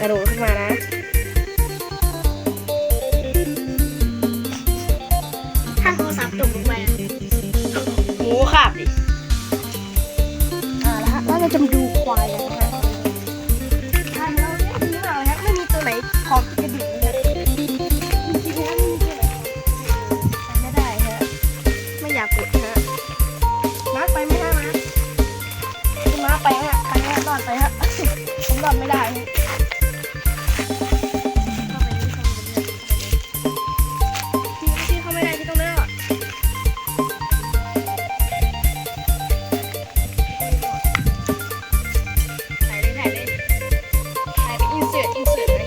กระโดดขึ้นมานะถ้าโทรศัพท์ตกลงไปอะหมูขาบดิอ่าแล้วฮะแล้วเราจะมาดูควายกันนะฮะทางเราเนี่ยดีมากเลยฮะไม่มีตัวไหนพร้อมกระดิ่งเลยจริงๆแล้วไม่มีตัวไหนพร้อมไม่ได้ฮะไม่อยากกดฮะมาร์คไปไหมฮะมาร์คคุณมาร์คไปฮะไปฮะรอดไปฮะผมรอดไม่ได้ฮะ ถ่ายไ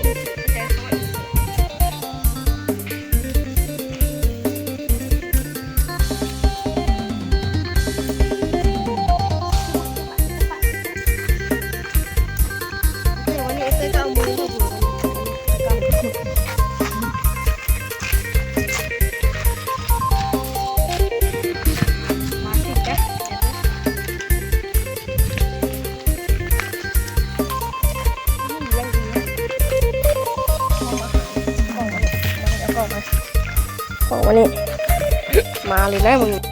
ของวันนี้ มาเลยนะมึงนะ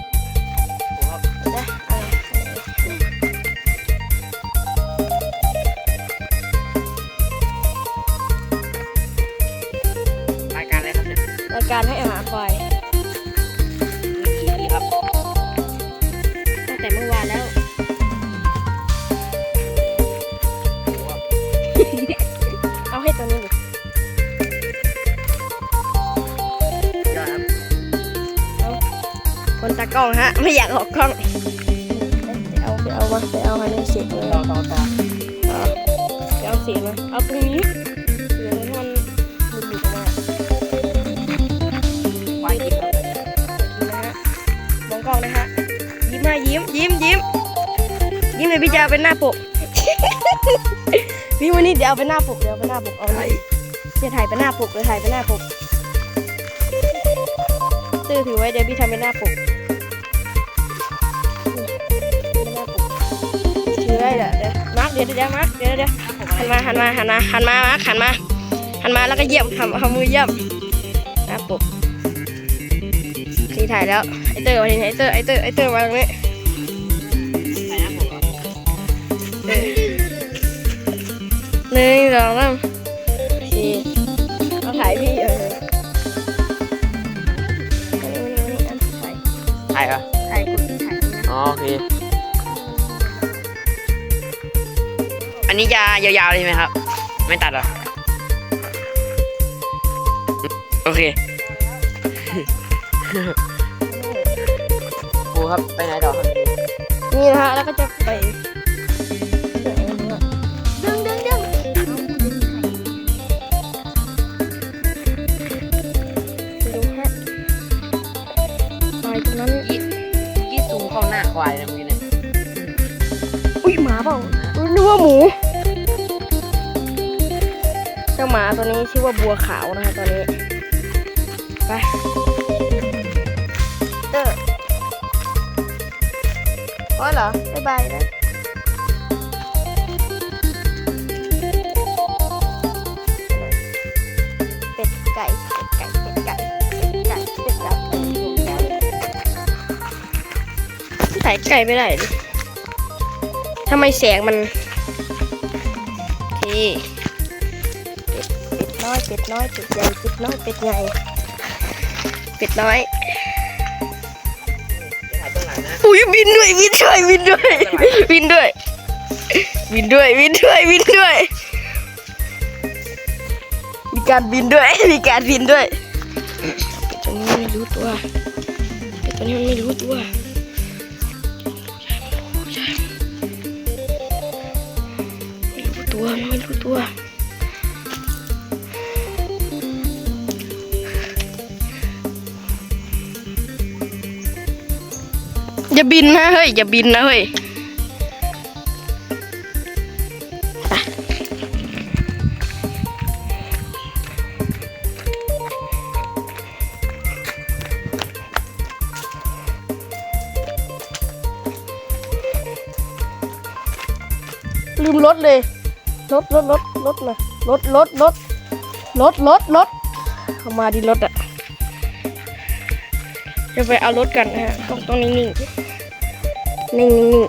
อะไรรายการอะไรครับเนี่ยรายการให้อาหารควาย ตากล้องฮะ ไม่อยากออกกล้องไปเอาไปเอามาไปเอามาในเสียงเลยต่อต่อต่อไปเอาเสียงมาเอาตรงนี้เสียงให้มันหลุดๆออกมาควายกินครับนะฮะมองกล้องนะฮะยิ้มมายิ้มยิ้มยิ้มยิ้มเลยพี่จะเอาเป็นหน้าปกพี่วันนี้เดี๋ยวเอาเป็นหน้าปกเดี๋ยวเอาเป็นหน้าปกเอาเลยจะถ่ายเป็นหน้าปกเดี๋ยวถ่ายเป็นหน้าปกตื้อถือไว้เดี๋ยวพี่ทำเป็นหน้าปก ไว้เดี๋ยวเดี๋ยวมาร์คเดี๋ยวเดี๋ยวมาร์คเดี๋ยวเดี๋ยวหันมาหันมาหันมาหันมามาร์คหันมาหันมาแล้วก็เยี่ยมทำเอามือเยี่ยมหน้าปกนี่ถ่ายแล้วไอเตอร์มาทีนี้ไอเตอร์ไอเตอร์ไอเตอร์มาตรงนี้ใส่น้ำผมครับเออหนึ่งสองสามโอเคเอาถ่ายพี่เอออันนี้อันนี้อันนี้ถ่ายใช่ปะถ่ายคุณถ่ายนะอ๋อโอเค อันนี้จะยาวๆเลยไหมครับ ไม่ตัดเหรอ โอเคครูครับไปไหนต่อครับนี่นะฮะแล้วก็จะไปดึงดึงดึงไปดูฮะถ่ายตรงนั้นยี่ยี่สูงเข้าหน้าควายนะเมื่อกี้เนี่ยอุ้ยหมาเปล่าอุ๊ยนึกว่าหมูเจ้าหมาตัวนี้ชื่อว่าบัวขาวนะคะตัวนี้ ไปเออพอเหรอ บ๊ายบายนะเป็ดไก่เป็ดไก่เป็ดไก่เป็ดไก่เป็ดไก่ใส่ไก่ไม่ได้ดิทำไมแสงมัน โอเค้อยเป็ดน้อยเป็ดใหญ่เป็ดน้อยเป็ดใหญ่เป็ดน้อยอุ้ยบินด้วยบินด้วยบินด้วยบินด้วยบินด้วยบินด้วยบินด้วย มีการบินด้วยมีการบินด้วยเป็ดตัวนี้ไม่รู้ตัวเป็ดตัวนี้มันไม่รู้ตัวไม่รู้ตัวไม่รู้ตัว อย่าบินนะเฮ้ยอย่าบินนะเฮ้ยไปลืมรถเลยรถรถรถรถหน่อยรถรถรถรถรถรถเข้ามาดีรถอะจะไปเอารถกันนะฮะต้องต้องนิ่งๆนิ่ง นิ่งนิ่ง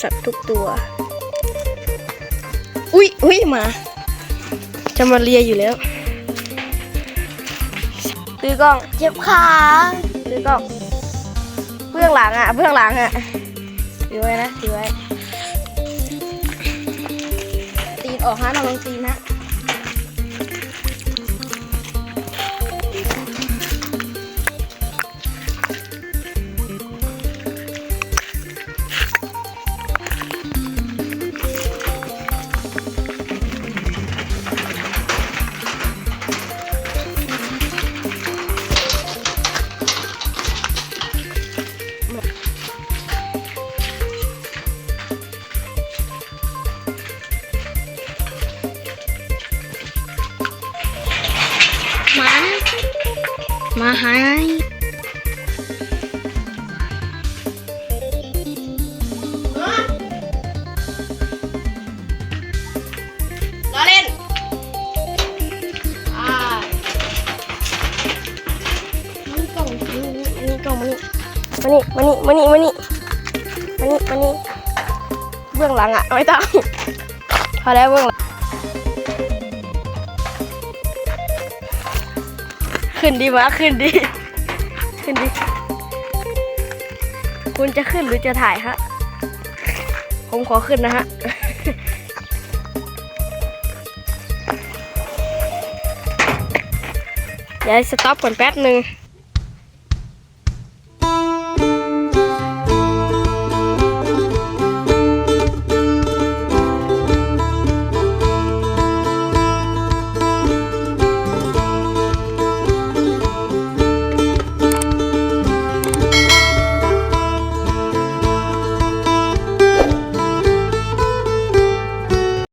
สัตว์ทุกตัว อุ๊ยอุ๊ยหมา จะมาเลียอยู่แล้ว ซื้อกล้อง เจ็บขาซื้อกล้องเบื้องหลังอะเบื้องหลังอะถือไว้นะถือไว้ตีนออกฮะนอนลงตีนนะ มาหายล้อเล่นอ่ามันกล่องนี้อันนี้กล้องมานี่มานี่มานี่มานี่มานี่มานี่เบื้องหลังอะ ไม่ต้องพอแล้วเบื้องหลัง ขึ้นดีมาขึ้นดี ขึ้นดี คุณจะขึ้นหรือจะถ่ายฮะ ผมขอขึ้นนะฮะ เดี๋ยวสต็อปก่อนแป๊บหนึ่ง